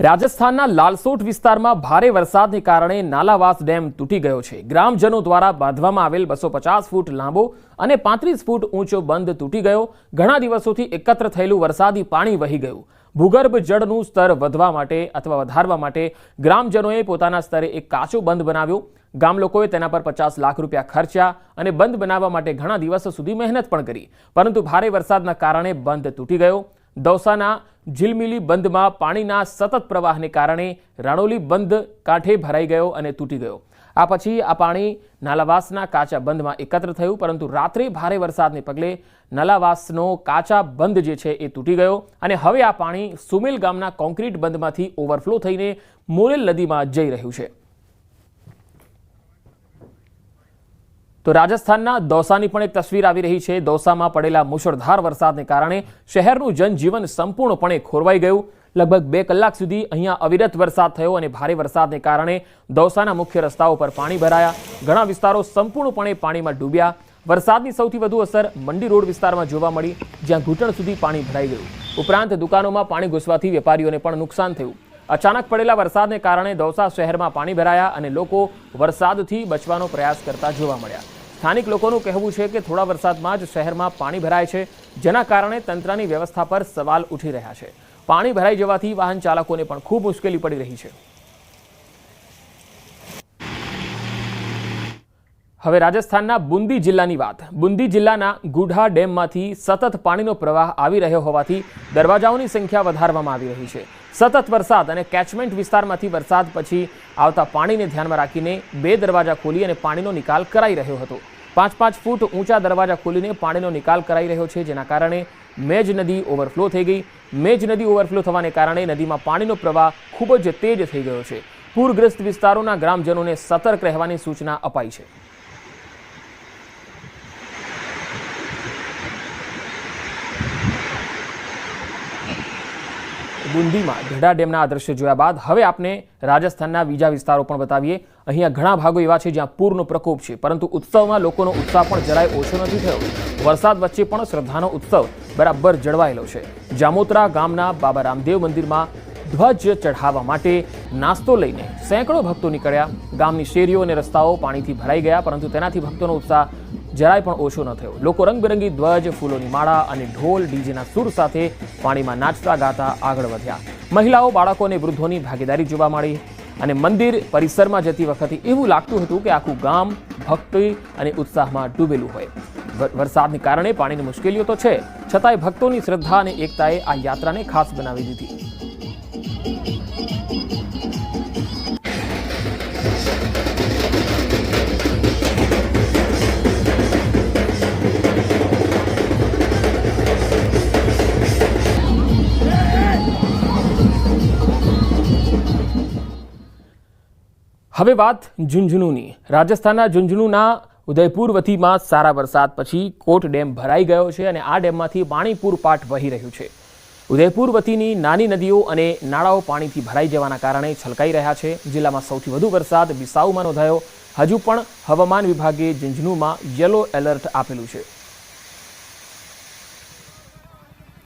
રાજસ્થાનના લાલસોટ વિસ્તારમાં ભારે વરસાદને કારણે નાલાવાસ ડેમ તૂટી ગયો છે. ગ્રામજનો દ્વારા બાંધવામાં આવેલ બસો પચાસ ફૂટ લાંબો અને પાંત્રીસ ફૂટ ઊંચો બંધ તૂટી ગયો. ઘણા દિવસોથી એકત્ર થયેલું વરસાદી પાણી વહી ગયું. ભૂગર્ભ જળનું સ્તર વધવા માટે અથવા વધારવા માટે ગ્રામજનોએ પોતાના સ્તરે એક કાચો બંધ બનાવ્યો. ગામ લોકોએ તેના પર પચાસ લાખ રૂપિયા ખર્ચ્યા અને બંધ બનાવવા માટે ઘણા દિવસો સુધી મહેનત પણ કરી. પરંતુ ભારે વરસાદના કારણે બંધ તૂટી ગયો. દૌસાના ઝિલમિલી બંધમાં પાણીના સતત પ્રવાહને કારણે રણોલી બંધ કાંઠે ભરાઈ ગયો અને તૂટી ગયો. આ પછી આ પાણી નાલાવાસના કાચા બંધમાં એકત્ર થયું, પરંતુ રાત્રે ભારે વરસાદને પગલે નાલાવાસનો કાચા બંધ જે છે એ તૂટી ગયો અને હવે આ પાણી સુમેલ ગામના કોન્ક્રીટ બંધમાંથી ઓવરફ્લો થઈને મોરેલ નદીમાં જઈ રહ્યું છે. તો રાજસ્થાનના દૌસાની પણ એક તસવીર આવી રહી છે. દૌસામાં પડેલા મુશળધાર વરસાદને કારણે શહેરનું જનજીવન સંપૂર્ણપણે ખોરવાઈ ગયું. લગભગ બે કલાક સુધી અહીંયા અવિરત વરસાદ થયો અને ભારે વરસાદને કારણે દૌસાના મુખ્ય રસ્તાઓ પર પાણી ભરાયા. ઘણા વિસ્તારો સંપૂર્ણપણે પાણીમાં ડૂબ્યા. વરસાદની સૌથી વધુ અસર મંડી રોડ વિસ્તારમાં જોવા મળી, જ્યાં ઘૂંટણ સુધી પાણી ભરાઈ ગયું. ઉપરાંત દુકાનોમાં પાણી ઘૂસવાથી વેપારીઓને પણ નુકસાન થયું. અચાનક પડેલા વરસાદને કારણે દૌસા શહેરમાં પાણી ભરાયા અને લોકો વરસાદથી બચવાનો પ્રયાસ કરતા જોવા મળ્યા. સ્થાનિક લોકોનું કહેવું છે કે થોડા વરસાદમાં જ શહેરમાં પાણી ભરાય છે, જેના કારણે તંત્રની વ્યવસ્થા પર સવાલ ઉઠી રહ્યા છે. પાણી ભરાઈ જવાથી વાહન ચાલકોને પણ ખૂબ મુશ્કેલી પડી રહી છે. હવે રાજસ્થાનના બુંદી જિલ્લાની વાત. બુંદી જિલ્લાના ગુઢા ડેમમાંથી સતત પાણીનો પ્રવાહ આવી રહ્યો હોવાથી દરવાજાઓની સંખ્યા વધારવામાં આવી રહી છે. સતત વરસાદ અને કેચમેન્ટ વિસ્તારમાંથી વરસાદ પછી આવતા પાણીને ધ્યાનમાં રાખીને બે દરવાજા ખોલી અને પાણીનો નિકાલ કરાઈ રહ્યો હતો. પાંચ પાંચ ફૂટ ઊંચા દરવાજા ખોલીને પાણીનો નિકાલ કરાઈ રહ્યો છે, જેના કારણે મેજ નદી ઓવરફ્લો થઈ ગઈ. મેજ નદી ઓવરફ્લો થવાને કારણે નદીમાં પાણીનો પ્રવાહ ખૂબ જ તેજ થઈ ગયો છે. પૂરગ્રસ્ત વિસ્તારોના ગ્રામજનોને સતર્ક રહેવાની સૂચના અપાઈ છે. બુંદીમાં ઢડા ડેમના આ દ્રશ્ય જોયા બાદ હવે આપને રાજસ્થાનના બીજા વિસ્તારો પણ બતાવીએ. અહીંયા ઘણા ભાગો એવા છે જ્યાં પૂરનો પ્રકોપ છે, પરંતુ ઉત્સવમાં લોકોનો ઉત્સાહ પણ જરાય ઓછો નથી થયો. વરસાદ વચ્ચે પણ શ્રદ્ધાનો ઉત્સવ બરાબર જળવાયેલો છે. જામોત્રા ગામના બાબા રામદેવ મંદિરમાં ધ્વજ ચઢાવવા માટે નાસ્તો લઈને સેંકડો ભક્તો નીકળ્યા. ગામની શેરીઓ અને રસ્તાઓ પાણીથી ભરાઈ ગયા, પરંતુ તેનાથી ભક્તોનો ઉત્સાહ જરાય પણ ઓછો ન થયો. લોકો રંગબેરંગી ધ્વજ, ફૂલોની માળા અને ઢોલ ડીજેના સૂર સાથે પાણીમાં નાચતા ગાતા આગળ વધ્યા. મહિલાઓ, બાળકો અને વૃદ્ધોની ભાગીદારી જોવા મળી અને મંદિર પરિસરમાં જતી વખતે એવું લાગતું હતું કે આખું ગામ ભક્તિ અને ઉત્સાહમાં ડૂબેલું હોય. વરસાદને કારણે પાણીની મુશ્કેલીઓ તો છે, છતાંય ભક્તોની શ્રદ્ધા અને એકતાએ આ યાત્રાને ખાસ બનાવી દીધી. હવે વાત ઝુંઝુનુની. રાજસ્થાનના ઝુંઝુનુના ઉદયપુર વતીમાં સારા વરસાદ પછી કોટ ડેમ ભરાઈ ગયો છે અને આ ડેમમાંથી પાણી પૂરપાટ વહી રહ્યું છે. ઉદયપુર વતીની નાની નદીઓ અને નાળાઓ પાણીથી ભરાઈ જવાના કારણે છલકાઈ રહ્યા છે. જિલ્લામાં સૌથી વધુ વરસાદ વિસાઉમાં નોંધાયો. હજુ પણ હવામાન વિભાગે ઝુંઝુનુમાં યલો એલર્ટ આપેલું છે.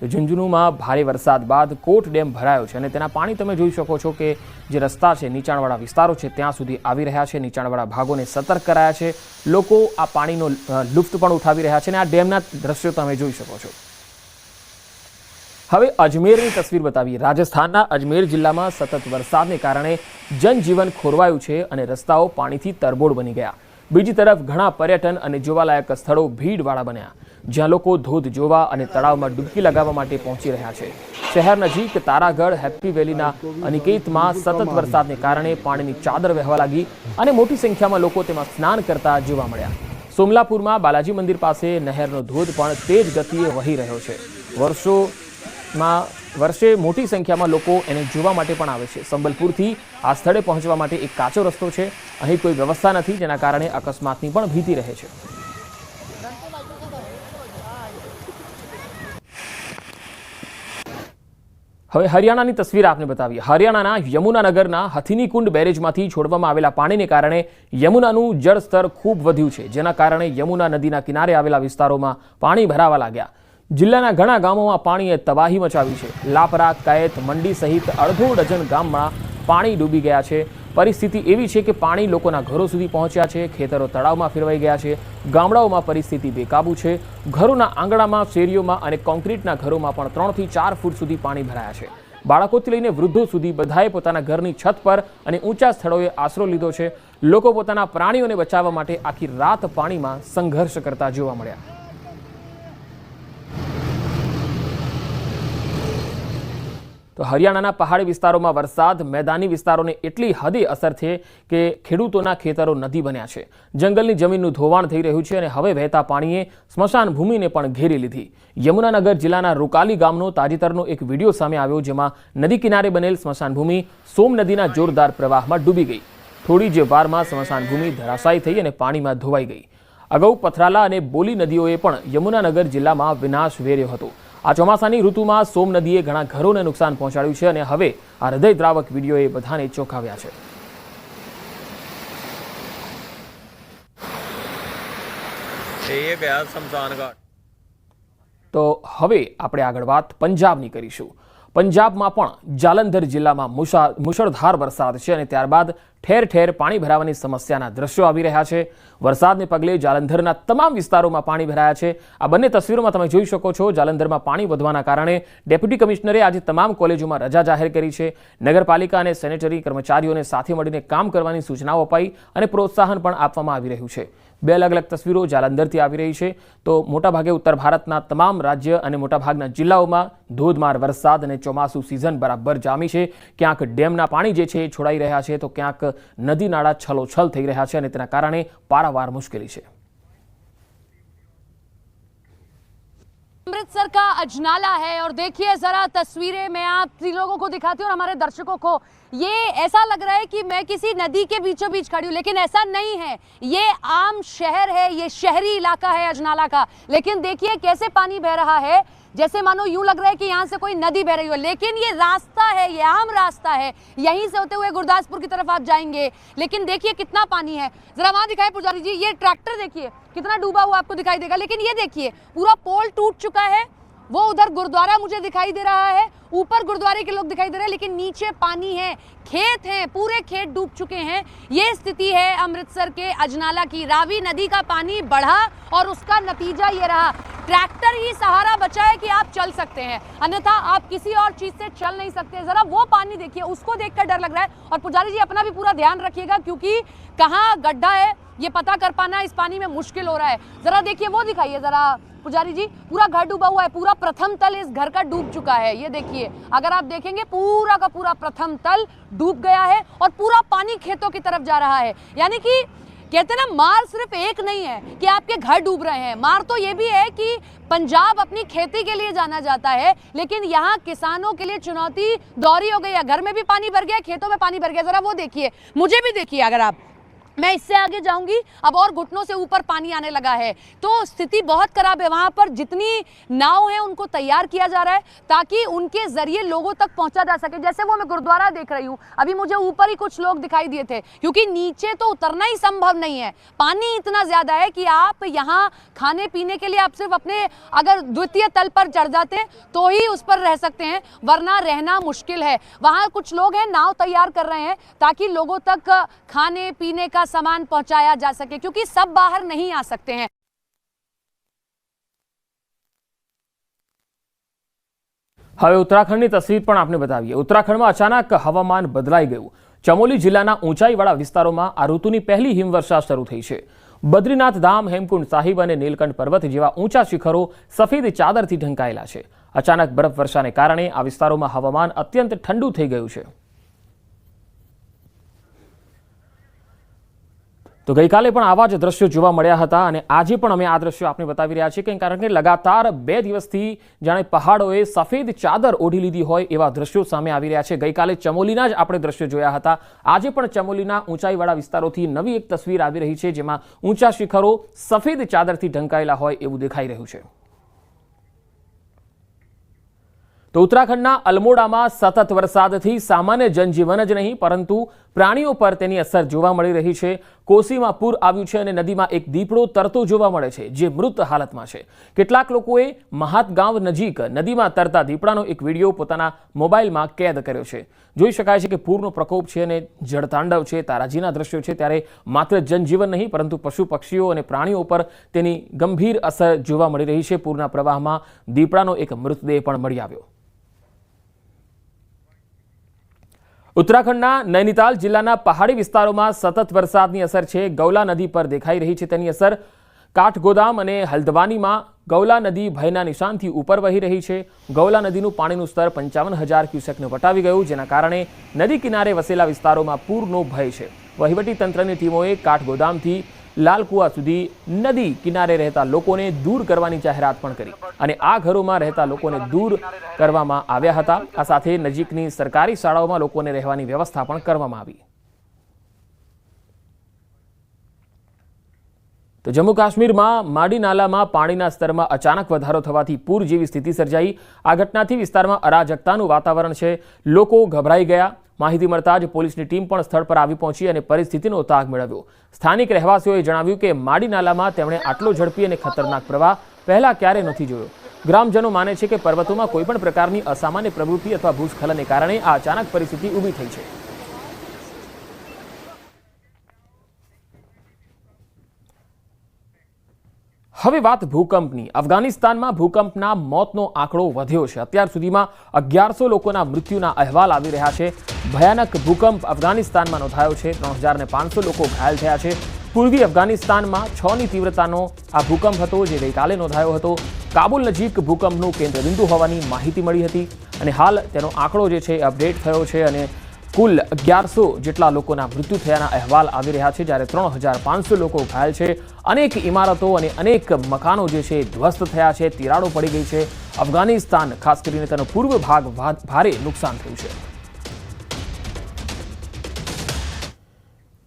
તો ઝુંઝુનુમાં ભારે વરસાદ બાદ કોટ ડેમ ભરાયો છે અને તેના પાણી તમે જોઈ શકો છો કે જે રસ્તા છે, નીચાણવાળા વિસ્તારો છે, ત્યાં સુધી આવી રહ્યા છે. નીચાણવાળા ભાગોને સતર્ક કરાયા છે. લોકો આ પાણીનો લુપ્ત પણ ઉઠાવી રહ્યા છે અને આ ડેમના દ્રશ્યો તમે જોઈ શકો છો. હવે અજમેરની તસવીર બતાવીએ. રાજસ્થાનના અજમેર જિલ્લામાં સતત વરસાદને કારણે જનજીવન ખોરવાયું છે અને રસ્તાઓ પાણીથી તરબોળ બની ગયા. બીજી તરફ ઘણા પર્યટન અને જોવાલાયક સ્થળો ભીડવાળા બન્યા. જ્યાં લોકો ધોધ જોવા અને તળાવમાં ડૂબકી લગાવવા માટે પહોંચી રહ્યા છે. શહેર નજીક તારાગઢ, હેપ્પી વેલીના અનિકેતમાં સતત વરસાદને કારણે પાણીની ચાદર વહેવા લાગી અને મોટી સંખ્યામાં લોકો તેમાં સ્નાન કરતા જોવા મળ્યા. સોમલાપુરમાં બાલાજી મંદિર પાસે નહેરનો ધોધ પણ તેજ ગતિએ વહી રહ્યો છે. વર્ષોમાં, વર્ષે મોટી સંખ્યામાં લોકો એને જોવા માટે પણ આવે છે. સંબલપુરથી આ સ્થળે પહોંચવા માટે એક કાચો રસ્તો છે. અહીં કોઈ વ્યવસ્થા નથી, જેના કારણે અકસ્માતની પણ ભીતિ રહે છે. હવે હરિયાણાની તસવીર આપને બતાવીએ. હરિયાણાના યમુનાનગરના હથિનીકુંડ બેરેજમાંથી છોડવામાં આવેલા પાણીને કારણે યમુનાનું જળસ્તર ખૂબ વધ્યું છે, જેના કારણે યમુના નદીના કિનારે આવેલા વિસ્તારોમાં પાણી ભરાવા લાગ્યા. જિલ્લાના ઘણા ગામોમાં પાણીએ તબાહી મચાવી છે. લાપરા કયેત મંડી સહિત અડધો ડઝન ગામમાં પાણી ડૂબી ગયા છે. પરિસ્થિતિ એવી છે કે પાણી લોકોના ઘરો સુધી પહોંચ્યા છે, ખેતરો તળાવમાં ફેરવાઈ ગયા છે, ગામડાઓમાં પરિસ્થિતિ બેકાબુ છે. ઘરોના આંગણામાં, શેરીઓમાં અને કોન્ક્રીટના ઘરોમાં પણ ત્રણથી ચાર ફૂટ સુધી પાણી ભરાયા છે. બાળકોથી લઈને વૃદ્ધો સુધી બધાએ પોતાના ઘરની છત પર અને ઊંચા સ્થળોએ આશરો લીધો છે. લોકો પોતાના પ્રાણીઓને બચાવવા માટે આખી રાત પાણીમાં સંઘર્ષ કરતા જોવા મળ્યા. તો હરિયાણાના પહાડી વિસ્તારોમાં વરસાદ, મેદાની વિસ્તારોને એટલી હદે અસર છે કે ખેડૂતોના ખેતરો નદી બન્યા છે. જંગલની જમીનનું ધોવાણ થઈ રહ્યું છે અને હવે વહેતા પાણીએ સ્મશાન ભૂમિને પણ ઘેરી લીધી. યમુનાનગર જિલ્લાના રૂકાલી ગામનો તાજેતરનો એક વીડિયો સામે આવ્યો જેમાં નદી કિનારે બનેલ સ્મશાન ભૂમિ સોમ નદીના જોરદાર પ્રવાહમાં ડૂબી ગઈ. થોડી જ વારમાં સ્મશાન ભૂમિ ધરાશાયી થઈ અને પાણીમાં ધોવાઈ ગઈ. અગાઉ પથરાલા અને બોલી નદીઓએ પણ યમુનાનગર જિલ્લામાં વિનાશ વેર્યો હતો. આ ચોમાસાની ઋતુમાં સોમ નદીએ ઘણા ઘરોને નુકસાન પહોંચાડ્યું છે અને હવે આ હૃદયદ્રાવક વિડીયોએ બધાને ચોંકાવ્યા છે. તો હવે આપણે આગળ વાત પંજાબની કરીશું. પંજાબમાં પણ જાલંધર જિલ્લામાં મુશા, મુશળધાર વરસાદ છે અને ત્યારબાદ ઠેર ઠેર પાણી ભરાવાની સમસ્યાના દ્રશ્યો આવી રહ્યા છે. વરસાદને પગલે જાલંધરના તમામ વિસ્તારોમાં પાણી ભરાયા છે. આ બંને તસવીરોમાં તમે જોઈ શકો છો, જાલંધરમાં પાણી વધવાના કારણે ડેપ્યુટી કમિશનરે આજે તમામ કોલેજોમાં રજા જાહેર કરી છે. નગરપાલિકા અને સેનેટરી કર્મચારીઓને સાથે મળીને કામ કરવાની સૂચનાઓ અપાઈ અને પ્રોત્સાહન પણ આપવામાં આવી રહ્યું છે. બે અલગ અલગ તસવીરો જાલંધરથી આવી રહી છે. તો મોટાભાગે ઉત્તર ભારતના તમામ રાજ્ય અને મોટાભાગના જિલ્લાઓમાં ધોધમાર વરસાદ અને ચોમાસું સિઝન બરાબર જામી છે. ક્યાંક ડેમના પાણી જે છે એ છોડાઈ રહ્યા છે, તો ક્યાંક નદી નાળા છલોછલ થઈ રહ્યા છે અને તેના કારણે પારાવાર મુશ્કેલી છે. अमृतसर का अजनाला है और देखिए जरा तस्वीरें मैं आप लोगों को दिखाती हूँ और हमारे दर्शकों को। ये ऐसा लग रहा है कि मैं किसी नदी के बीचों बीच खड़ी हूँ, लेकिन ऐसा नहीं है। ये आम शहर है, ये शहरी इलाका है अजनाला का। लेकिन देखिए कैसे पानी बह रहा है। जैसे मानो यूँ लग रहा है कि यहाँ से कोई नदी बह रही हो, लेकिन ये रास्ता है, ये आम रास्ता है। यहीं से होते हुए गुरदासपुर की तरफ़ आप जाएँगे। लेकिन देखिए कितना पानी है। जरा वहाँ दिखाए पुजारी जी, ये ट्रैक्टर देखिए, कितना डूबा हुआ आपको दिखाई देगा। लेकिन ये देखिए, पूरा पोल टूट चुका है। वो उधर गुरुद्वारा मुझे दिखाई दे रहा है। ऊपर गुरुद्वारे के लोग दिखाई दे रहे हैं, लेकिन नीचे पानी है। खेत हैं, पूरे खेत डूब चुके हैं। ये स्थिति है अमृतसर के अजनाला की। रावी नदी का पानी बढ़ा और उसका नतीजा ये रहा। ट्रैक्टर ही सहारा बचा है कि आप चल सकते हैं। अन्यथा आप किसी और चीज़ से चल नहीं सकते। जरा वो पानी देखिए, उसको देखकर डर लग रहा है। और पुजारी जी, अपना भी पूरा ध्यान रखिएगा, क्योंकि कहाँ गड्ढा है, ये पता कर पाना इस पानी में मुश्किल हो रहा है। जरा देखिए, वो दिखाइए जरा। पुजारी जी, पूरा घर डूबा हुआ है, पूरा प्रथम तल इस घर का डूब चुका है। ये देखिए, अगर आप देखेंगे, पूरा का पूरा प्रथम तल डूब गया है और पूरा पानी खेतों की तरफ़ जा रहा है। यानी कि कहते ना, मार सिर्फ़ एक नहीं है कि आपके घर डूब रहे हैं। मार तो ये भी है कि पंजाब अपनी खेती के लिए जाना जाता है, लेकिन यहाँ किसानों के लिए चुनौती दौरी हो गई है। घर में भी पानी भर गया, खेतों में पानी भर गया। जरा वो देखिए, मुझे भी देखिए अगर आप। मैं इससे आगे जाऊँगी। अब और घुटनों से ऊपर पानी आने लगा है। तो स्थिति बहुत खराब है। वहाँ पर जितनी नाव है, उनको तैयार किया जा रहा है ताकि उनके ज़रिए लोगों तक पहुँचा जा सके। जैसे वो मैं गुरुद्वारा देख रही हूँ, अभी मुझे ऊपर ही कुछ लोग दिखाई दिए थे, क्योंकि नीचे तो उतरना ही संभव नहीं है। पानी इतना ज़्यादा है कि आप यहाँ खाने पीने के लिए आप सिर्फ़ अपने, अगर द्वितीय तल पर चढ़ जाते हैं तो ही उस पर रह सकते हैं, वरना रहना मुश्किल है। वहाँ कुछ लोग हैं, नाव तैयार कर रहे हैं ताकि लोगों तक खाने पीने का सामान पहुंचाया जा सके क्योंकि सब बाहर नहीं आ सकते हैं હવે ઉત્તરાખંડની તસવીર પણ આપણે બતાવીએ ઉત્તરાખંડમાં અચાનક હવામાન બદલાઈ ગયું ચમોલી જિલ્લાના ઊંચાઈવાળા વિસ્તારોમાં આ ઋતુની પહેલી હિમવર્ષા શરૂ થઈ છે બદ્રીનાથ ધામ હેમકુંડ સાહિબ અને નીલકંઠ પર્વત જેવા ઊંચા શિખરો સફેદ ચાદરથી ઢંકાયેલા છે અચાનક બરફવર્ષાને કારણે આ વિસ્તારોમાં હવામાન અત્યંત ઠંડુ થઈ ગયું છે તો ગઈકાલે પણ આવા જ દ્રશ્યો જોવા મળ્યા હતા અને આજે પણ અમે આ દ્રશ્યો આપને બતાવી રહ્યા છીએ કારણ કે લગાતાર બે દિવસથી જાણે પહાડોએ સફેદ ચાદર ઓઢી લીધી હોય એવા દ્રશ્યો સામે આવી રહ્યા છે. ગઈકાલે ચમોલીના જ આપણે દ્રશ્યો જોયા હતા. આજે પણ ચમોલીના ઊંચાઈવાળા વિસ્તારોથી નવી એક તસવીર આવી રહી છે જેમાં ઊંચા શિખરો સફેદ ચાદરથી ઢંકાયેલા હોય એવું દેખાઈ રહ્યું છે. તો ઉત્તરાખંડના અલમોડામાં સતત વરસાદથી સામાન્ય જનજીવન જ નહીં, પરંતુ પ્રાણીઓ પર તેની અસર જોવા મળી રહી છે. કોસીમાં પૂર આવ્યું છે અને નદીમાં એક દીપડો તરતો જોવા મળે છે, જે મૃત હાલતમાં છે. કેટલાક લોકોએ મહાતગાંવ નજીક નદીમાં તરતા દીપડાનો એક વીડિયો પોતાના મોબાઈલમાં કેદ કર્યો છે. જોઈ શકાય છે કે પૂરનો પ્રકોપ છે અને જળતાંડવ છે. તારાજીના દ્રશ્યો છે ત્યારે માત્ર જનજીવન નહીં, પરંતુ પશુ પક્ષીઓ અને પ્રાણીઓ પર તેની ગંભીર અસર જોવા મળી રહી છે. પૂરના પ્રવાહમાં દીપડાનો એક મૃતદેહ પણ મળી આવ્યો. ઉત્તરાખંડના નૈનીતાલ જિલ્લાના પહાડી વિસ્તારોમાં સતત વરસાદની અસર છે. ગૌલા નદી પર દેખાઈ રહી છે તેની અસર. કાઠગોદામ અને હલ્દવાનીમાં ગૌલા નદી ભયના નિશાનથી ઉપર વહી રહી છે. ગૌલા નદીનું પાણીનું સ્તર પંચાવન હજાર ક્યુસેકને વટાવી ગયું, જેના કારણે નદી કિનારે વસેલા વિસ્તારોમાં પૂરનો ભય છે. વહીવટી તંત્રની ટીમોએ કાઠગોદામથી લાલકુવા સુધી નદી કિનારે રહેતા લોકોને દૂર કરવાની જાહેરાત પણ કરી અને આ ઘરોમાં રહેતા લોકોને દૂર કરવામાં આવ્યા હતા. આ સાથે નજીકની સરકારી શાળાઓમાં લોકોને રહેવાની વ્યવસ્થા પણ કરવામાં આવી. તો જમ્મુ કાશ્મીરમાં માડી નાલામાં પાણીના સ્તરમાં અચાનક વધારો થવાથી પૂર જેવી સ્થિતિ સર્જાઈ. આ ઘટનાથી વિસ્તારમાં અરાજકતાનું વાતાવરણ છે. લોકો ગભરાઈ ગયા. માહિતી મળતા જ પોલીસની ટીમ પણ સ્થળ પર આવી પહોંચી અને પરિસ્થિતિનો તાગ મેળવ્યો. સ્થાનિક રહેવાસીઓએ જણાવ્યું કે માડી નાલામાં તેમણે આટલો ઝડપી અને ખતરનાક પ્રવાહ પહેલાં ક્યારે નથી જોયો. ગ્રામજનો માને છે કે પર્વતોમાં કોઈપણ પ્રકારની અસામાન્ય પ્રવૃત્તિ અથવા ભૂસ્ખલનને કારણે આ અચાનક પરિસ્થિતિ ઊભી થઈ છે. હવે વાત ભૂકંપની. અફઘાનિસ્તાનમાં ભૂકંપના મોતનો આંકડો વધ્યો છે. અત્યાર સુધીમાં અગિયારસો લોકોના મૃત્યુના અહેવાલ આવી રહ્યા છે. ભયાનક ભૂકંપ અફઘાનિસ્તાનમાં નોંધાયો છે. ત્રણ હજાર ને પાંચસો લોકો ઘાયલ થયા છે. પૂર્વી અફઘાનિસ્તાનમાં છ ની તીવ્રતાનો આ ભૂકંપ હતો જે ગઈકાલે નોંધાયો હતો. કાબુલ નજીક ભૂકંપનું કેન્દ્રબિંદુ હોવાની માહિતી મળી હતી અને હાલ તેનો આંકડો જે છે, અપડેટ થયો છે અને કુલ અગિયારસો જેટલા લોકોના મૃત્યુ થયાના અહેવાલ આવી રહ્યા છે, જ્યારે ત્રણ હજાર પાંચસો લોકો ઘાયલ છે. અનેક ઇમારતો અને અનેક મકાનો જે છે, ધ્વસ્ત થયા છે, તિરાડો પડી ગઈ છે. અફઘાનિસ્તાન, ખાસ કરીને તેનો પૂર્વ ભાગ ભારે નુકસાન થયું છે.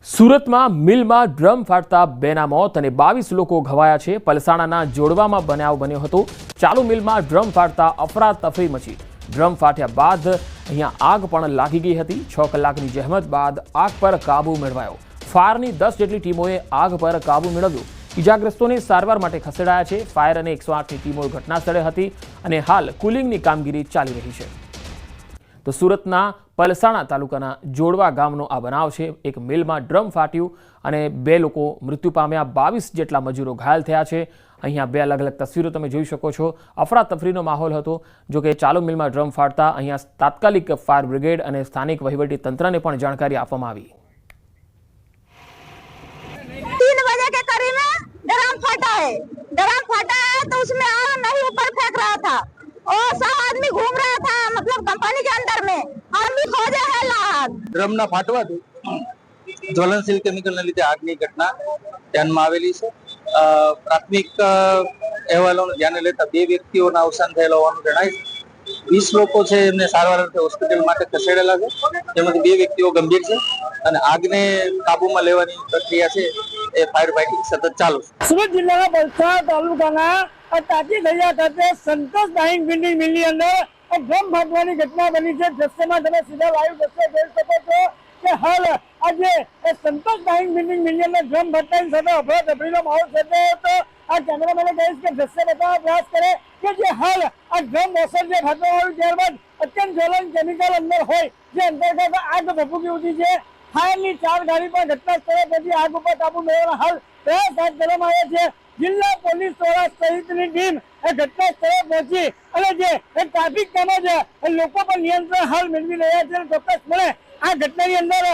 સુરતમાં મિલમાં ડ્રમ ફાટતા બેના મોત અને બાવીસ લોકો ઘવાયા છે. પલસાણાના જોડવામાં બનાવ બન્યો હતો. ચાલુ મિલમાં ડ્રમ ફાટતા અફરાતફરી મચી. ડ્રમ ફાટ્યા બાદ અહીંયા આગ પણ લાગી ગઈ હતી. છ કલાકની જહેમત બાદ આગ પર કાબુ મેળવાયો. ફાયરની દસ જેટલી ટીમોએ આગ પર કાબુ મેળવ્યો. ઇજાગ્રસ્તોને સારવાર માટે ખસેડાયા છે. ફાયર અને એકસો આઠની ટીમો ઘટનાસ્થળે હતી અને હાલ કુલિંગની કામગીરી ચાલી રહી છે. તો સુરતના પલસાણા તાલુકાના જોડવા ગામનો આ બનાવ છે. એક મિલમાં ડ્રમ ફાટ્યું અને બે લોકો મૃત્યુ પામ્યા. બાવીસ જેટલા મજૂરો ઘાયલ થયા છે. અહીંયા બે અલગ અલગ તસવીરો તમે જોઈ શકો છો અફરાતફરીનો માહોલ હતો જો કે ચાલુ મિલમાં ડ્રમ ફાટતા અહીંયા તાત્કાલિક ફાયર બ્રિગેડ અને સ્થાનિક વહીવટી તંત્રને પણ જાણકારી આપવામાં આવી तीन बजे के करीब में ड्रम फटा है ड्रम फटा है तो उसमें आग नहीं ऊपर फेंक रहा था और सब आदमी घूम रहा था मतलब कंपनी के अंदर में आदमी खोजे है लाग ડ્રમના ફાટવાથી જ્વલનશીલ કેમિકલને લીધે આગની ઘટના ધ્યાનમાં આવેલી છે અ, પ્રાથમિક અહેવાલોનું ધ્યાને લેતા બે વ્યક્તિઓના અવસાન થયેલા હોવાનું જણાય છે. વીસ લોકો છે એમને સારવાર અર્થે હોસ્પિટલ માટે ખસેડેલા છે. જેમાંથી બે વ્યક્તિઓ ગંભીર છે અને આગને કાબુમાં લેવાની પ્રક્રિયા છે એ ફાયર ફાઇટિંગ સતત ચાલુ છે. સુરત જિલ્લાના વલસાડ તાલુકાના તાકી દરિયા ખાતે સંતોષ ડાઇંગ બિલ્ડિંગ મિલની અંદર ડ્રમ ફાટવાની ઘટના બની છે. દ્રશ્યમાં તમે સીધા લાઈવ દ્રશ્ય જોઈ શકો છો કે હાલ આજે એ સંતોષ ડાઇંગ બિલ્ડિંગ અંદર ડ્રમ ફાટવાની સાથે અફરાતફરીનો માહોલ સર્જાયો હતો. આ કેમેરામેને કહીશ કે દ્રશ્ય બતાવવા પ્રયાસ કરે કે જે હાલ આ ડ્રમ મોસર જે ફાટવા આવ્યું ત્યારબાદ અત્યંત જ્વલન કેમિકલ અંદર હોય, જે અંતર્ગત આગ ભભૂકી ઉઠી છે. ફાયરની ચાર ગાડી પણ ઘટના સ્થળે પછી આગ ઉપર કાબુ મેળવવા હાલ પ્રયાસ હાથ ધરવામાં આવ્યા છે. જિલ્લા પોલીસ દ્વારા સહિતની ટીમ એ ઘટના સ્થળે પહોંચી અને જે ટ્રાફિક ટ્રાફિક તેમજ એ લોકો પર નિયંત્રણ હાલ મેળવી રહ્યા છે ચોક્કસ ચોક્કસપણે આ ઘટનાની અંદર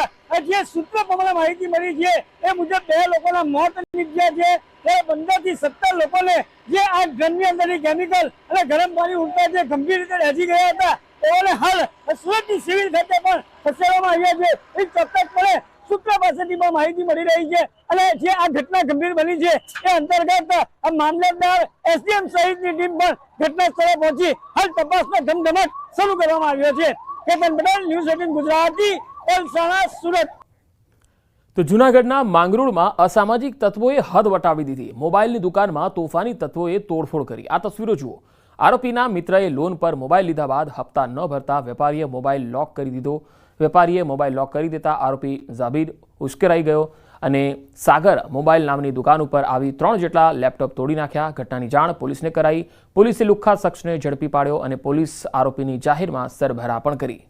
જે સૂત્ર પ્રમાણે માહિતી મળી છે, એ મુજબ બે લોકોના મોત નીપજ્યા છે. એ પંદરથી સત્તર લોકોને જે આ ઘરની અંદરની કેમિકલ અને ગરમ પાણી ઉડતા જે ગંભીર રીતે ડેજી ગયા હતા, તેઓને હાલ સુરતની સિવિલ ખાતે પણ ખસેડવામાં આવ્યા છે. એ ચોક્કસપણે સૂત્ર પાસેથી પણ માહિતી મળી રહી છે અને જે આ ઘટના ગંભીર બની છે, એ અંતર્ગત મામલતદાર એસડીએમ સહિતની ટીમ પણ ઘટના સ્થળે પહોંચી હાલ તપાસનો ધમધમાટ શરૂ કરવામાં આવ્યો છે. પલસાણા સુરત. તો જૂનાગઢના માંગરોળમાં અસામાજિક તત્વોએ હદ વટાવી દીધી. મોબાઈલની દુકાનમાં તોફાની તત્વોએ તોડફોડ કરી. આ તસવીરો જુઓ. આરોપીના મિત્રએ લોન પર મોબાઈલ લીધા બાદ હપ્તા ન ભરતા વેપારીએ મોબાઈલ લોક કરી દીધો. વેપારીએ મોબાઈલ લોક કરી દેતા આરોપી ઝાબીર ઉશ્કેરાઈ ગયો. અને સાગર મોબાઈલ નામની દુકાન ઉપર આવી ત્રણ જેટલા લેપટોપ તોડી નાખ્યા. ઘટનાની જાણ પોલીસને કરાઈ. પોલીસે લુખ્ખા શખ્સને ઝડપી પાડ્યો અને પોલીસ આરોપીની જાહેરમાં સરભરા પણ કરી.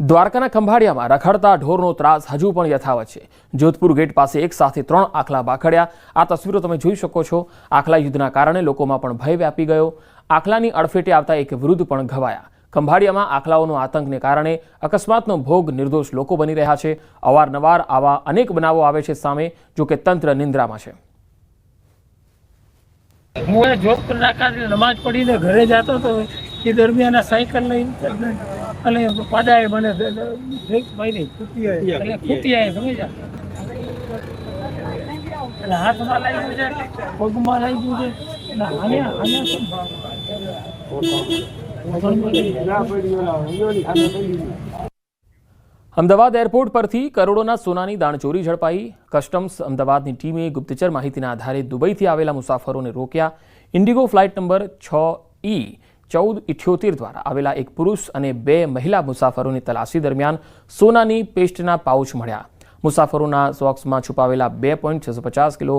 દ્વારકાના ખંભાળિયામાં રખડતા ઢોરનો ત્રાસ હજુ પણ યથાવત છે. જોધપુર ગેટ પાસે એક સાથે ત્રણ આખલા બાખડ્યા. આ તસવીરો તમે જોઈ શકો છો. આખલા યુદ્ધના કારણે લોકોમાં પણ ભય વ્યાપી ગયો. આખલાની અડફેટે આવતા એક વૃદ્ધ પણ ઘવાયા. ખંભાળિયામાં આખલાઓનો આતંકને કારણે અકસ્માતનો ભોગ નિર્દોષ લોકો બની રહ્યા છે. અવારનવાર આવા અનેક બનાવો આવે છે સામે, જો કે તંત્ર નિંદ્રામાં છે. હું જોબ પર નમાજ પડીને ઘરે જતો હતો એ દરમિયાન સાયકલ લઈને અને પાડાએ મને એટલે હાથમાં લાગ્યું છે, પગમાં લાગ્યું છે. અને હાલ્યા શું? અમદાવાદ એરપોર્ટ પરથી કરોડોના સોનાની દાણચોરી ઝડપાઈ. કસ્ટમ્સ અમદાવાદની ટીમે ગુપ્તચર માહિતીના આધારે દુબઈથી આવેલા મુસાફરોને રોક્યા. ઇન્ડિગો ફ્લાઇટ નંબર છ ઈ ચૌદ ઇઠ્યોતેર દ્વારા આવેલા એક પુરુષ અને બે મહિલા મુસાફરોની તલાશી દરમિયાન સોનાની પેસ્ટના પાઉચ મળ્યા. મુસાફરોના સોક્સમાં છુપાવેલા બે પોઈન્ટ છસો પચાસ કિલો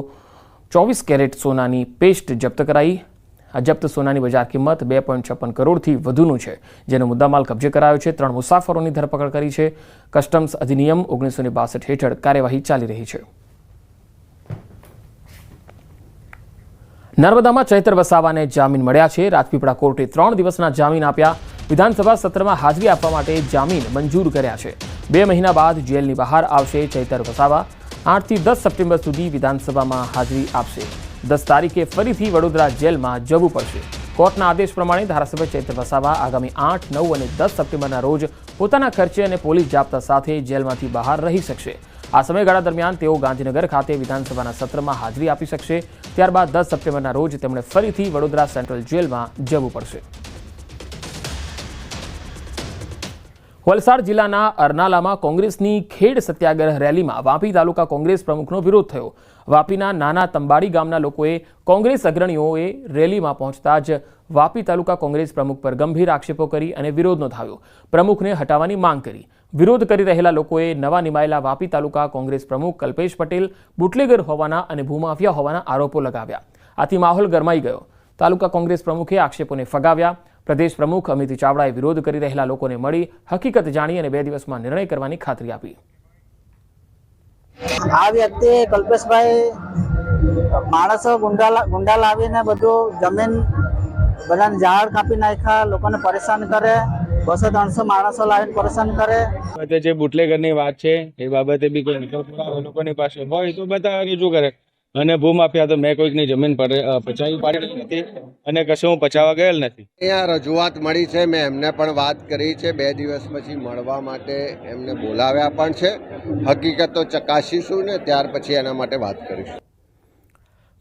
ચોવીસ કેરેટ સોનાની પેસ્ટ જપ્ત કરાઈ. આ જપ્ત સોનાની બજાર કિંમત બે પોઈન્ટ છપ્પન કરોડથી વધુનું છે, જેનો મુદ્દામાલ કબજે કરાયો છે. ત્રણ મુસાફરોની ધરપકડ કરી છે. કસ્ટમ્સ અધિનિયમ ઓગણીસો બાસઠ હેઠળ કાર્યવાહી ચાલી રહી છે. નર્મદામાં ચૈતર વસાવાને જામીન મળ્યા છે. રાજપીપળા કોર્ટે ત્રણ દિવસના જામીન આપ્યા. વિધાનસભા સત્રમાં હાજરી આપવા માટે જામીન મંજૂર કર્યા છે. બે મહિના બાદ જેલની બહાર આવશે ચૈતર વસાવા. આઠથી દસ સપ્ટેમ્બર સુધી વિધાનસભામાં હાજરી આપશે. દસ તારીખે ફરીથી વડોદરા જેલમાં જવું પડશે. કોર્ટના આદેશ પ્રમાણે ધારાસભ્ય ચૈત્ર વસાવા આગામી આઠ, નવ અને દસ સપ્ટેમ્બરના રોજ પોતાના ખર્ચે અને પોલીસ જાપ્તા સાથે જેલમાંથી બહાર રહી શકશે. આ સમયગાળા દરમિયાન તેઓ ગાંધીનગર ખાતે વિધાનસભાના સત્રમાં હાજરી આપી શકશે. ત્યારબાદ દસ સપ્ટેમ્બરના રોજ તેમણે ફરીથી વડોદરા સેન્ટ્રલ જેલમાં જવું પડશે. વલસાડ જિલ્લાના અરનાલામાં કોંગ્રેસની ખેડ સત્યાગ્રહ રેલીમાં વાપી તાલુકા કોંગ્રેસ પ્રમુખનો વિરોધ થયો. વાપીના નાના તંબાડી ગામના લોકોએ કોંગ્રેસ અગ્રણીઓએ રેલીમાં પહોંચતા જ વાપી તાલુકા કોંગ્રેસ પ્રમુખ પર ગંભીર આક્ષેપો કરી અને વિરોધ નોંધાવ્યો. પ્રમુખને હટાવવાની માંગ કરી. વિરોધ કરી રહેલા લોકોએ નવા નિમાયેલા વાપી તાલુકા કોંગ્રેસ પ્રમુખ કલ્પેશ પટેલ, બુટલેગર હોવાના અને ભૂમાફિયા હોવાના આરોપો લગાવ્યા. આથી માહોલ ગરમાઈ ગયો. તાલુકા કોંગ્રેસ પ્રમુખે આક્ષેપોને ફગાવ્યા. પ્રદેશ પ્રમુખ અમિત ચાવડાએ વિરોધ કરી રહેલા લોકોને મળી હકીકત જાણી અને બે દિવસમાં નિર્ણય કરવાની ખાતરી આપી. આ વ્યક્તિ કલ્પેશભાઈ માણસો ગુંડા ગુંડા લાવીને બધું જમીન બધાને ઝાડ કાપી નાખ્યા લોકોને પરેશાન કરે બસો ત્રણસો માણસો લાવીને પરેશાન કરે. જે જે બુટલેગરની વાત છે એ બાબતે બી કોઈ લોકોની પાસે હોય તો બધા રજૂ કરે. અને ભૂમાફિયા તો મેં કોઈકની જમીન પર પચાવી પાડી નથી અને કશું હું પચાવવા ગયેલ નથી. અહીંયા રજૂઆત મળી છે મેં એમને પણ વાત કરી છે બે દિવસ પછી મળવા માટે એમને બોલાવ્યા પણ છે. હકીકત તો ચકાસીશું ને ત્યાર પછી એના માટે વાત કરીશું.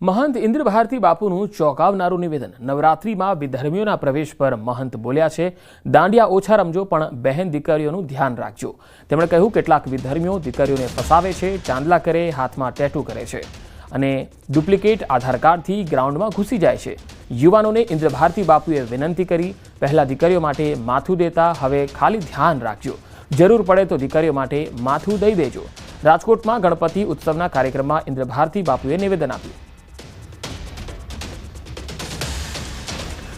મહંત ઇન્દ્ર ભારતી બાપુનું ચોંકાવનારું નિવેદન. નવરાત્રિમાં વિધર્મીઓના પ્રવેશ પર મહંત બોલ્યા છે દાંડિયા ઓછા રમજો પણ બહેન દીકરીઓનું ધ્યાન રાખજો. તેમણે કહ્યું કેટલાક વિધર્મીઓ દીકરીઓને ફસાવે છે ચાંદલા કરે હાથમાં ટેટુ કરે છે. અને ડુપ્લિકેટ આધાર કાર્ડથી ગ્રાઉન્ડમાં ઘૂસી જાય છે. યુવાનોને ઇન્દ્રભારતી બાપુએ વિનંતી કરી, પહેલા દીકરીઓ માટે માથું દેતા હવે ખાલી ધ્યાન રાખજો. જરૂર પડે તો દીકરીઓ માટે માથું દઈ દેજો. રાજકોટમાં ગણપતિ ઉત્સવના કાર્યક્રમમાં ઇન્દ્રભારતી બાપુએ નિવેદન આપ્યું.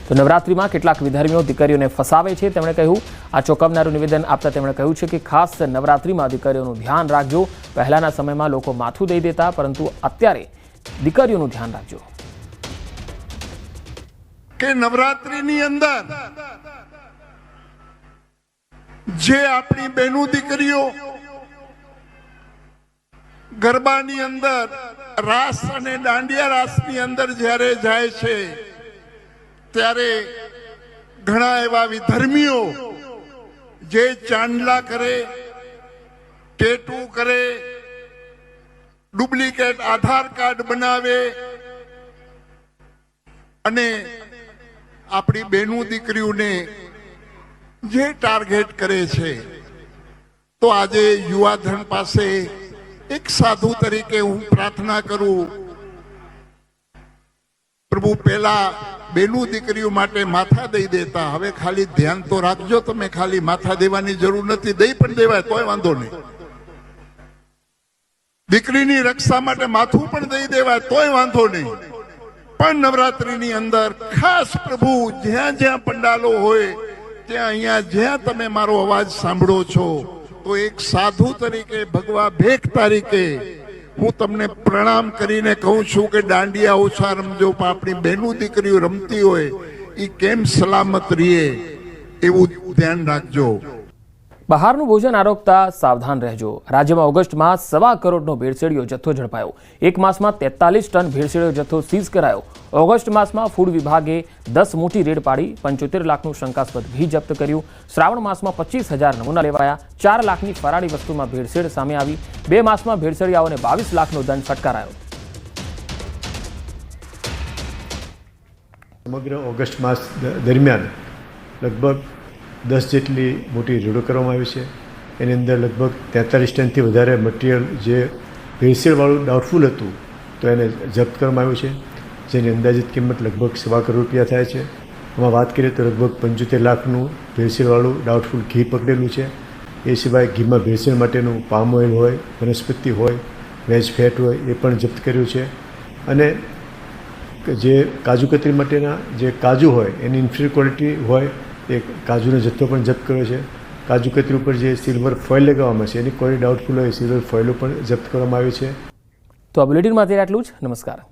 તો નવરાત્રિમાં કેટલાક વિધર્મીઓ દીકરીઓને ફસાવે છે, તેમણે કહ્યું. આ ચોંકાવનારું નિવેદન આપતા તેમણે કહ્યું છે કે ખાસ નવરાત્રિમાં દીકરીઓનું ધ્યાન રાખજો. પહેલાના સમયમાં લોકો માથું દઈ દેતા, પરંતુ અત્યારે દીકરીઓનું ધ્યાન રાખજો. કે નવરાત્રીની અંદર જે આપણી બહેનું દીકરીઓ ગરબાની અંદર રાસ અને દાંડિયા રાસની અંદર જ્યારે જાય છે, ત્યારે ઘણા એવા વિધર્મીઓ જે ચાંદલા કરે ટેટુ કરે, ડુપ્લિકેટ આધાર કાર્ડ બનાવે અને આપણી બેનું દીકરીઓને જે ટાર્ગેટ કરે છે, તો આજે યુવાધન પાસે એક સાધુ તરીકે હું પ્રાર્થના કરું, પ્રભુ પહેલા બેનું દીકરીઓ માટે માથા દઈ દેતા, હવે ખાલી ધ્યાન તો રાખજો, તમે ખાલી માથા દેવાની જરૂર નથી દઈ પણ દેવાય, તોય વાંધો નહીં. દીકરીની રક્ષા માટે માથું પણ દઈ દેવાય તોય વાંધો નહીં. પણ નવરાત્રીની અંદર ખાસ પ્રભુ જ્યાં જ્યાં પંડાલો હોય, ત્યાં અહીંયા જ્યાં તમે મારો અવાજ સાંભળો છો, તો એક સાધુ તરીકે, ભગવા ભેખ તરીકે હું તમને પ્રણામ કરીને કહું છું કે દાંડિયા ઓછા રમજો, પણ આપણી બહેનું દીકરીઓ રમતી હોય એ કેમ સલામત રહીએ, એવું ધ્યાન રાખજો. બહારનું ભોજન આરોગતા સાવધાન રહેજો. રાજ્યમાં ઓગસ્ટમાં સવા કરોડનો ભેળસેળીઓ જથ્થો ઝડપાયો. એક માસમાં તેતાલીસ ટન ભેળસેળીઓ જથ્થો સીઝ કરાયો. ઓગસ્ટ માસમાં ફૂડ વિભાગે દસ મોટી રેડ પાડી પંચોતેર લાખનું શંકાસ્પદ ઘી જપ્ત કર્યું. શ્રાવણ માસમાં પચીસ હજાર નમૂના લેવાયા. ચાર લાખની ફરાળી વસ્તુમાં ભેળસેળ સામે આવી. બે માસમાં ભેળસેળિયાઓને બાવીસ લાખનો દંડ ફટકારાયો. સમગ્ર ઓગસ્ટ માસ દરમિયાન લગભગ દસ જેટલી મોટી રેડો કરવામાં આવી છે. એની અંદર લગભગ તેતાલીસ ટનથી વધારે મટીરિયલ જે ભેળસેળવાળું ડાઉટફુલ હતું, તો એને જપ્ત કરવામાં આવ્યું છે. જેની અંદાજિત કિંમત લગભગ સવા કરોડ રૂપિયા થાય છે. એમાં વાત કરીએ તો લગભગ પંચોતેર લાખનું ભેળસેળવાળું ડાઉટફુલ ઘી પકડેલું છે. એ સિવાય ઘીમાં ભેળસેળ માટેનું પામ ઓઇલ હોય, વનસ્પતિ હોય, વેજ ફેટ હોય, એ પણ જપ્ત કર્યું છે. અને જે કાજુ કતરી માટેના જે કાજુ હોય, એની ઇન્ફિરિયર ક્વોલિટી હોય એ કાજુનો જથ્થો પણ જપ્ત કર્યો છે. કાજુ કતરી ઉપર જે સિલ્વર ફોઇલ લગાવવામાં છે, એની કોઈ ડાઉટફુલ હોય, સિલ્વર ફોઇલો પણ જપ્ત કરવામાં આવી છે. તો આ બુલેટિનમાંથી આટલું જ. નમસ્કાર.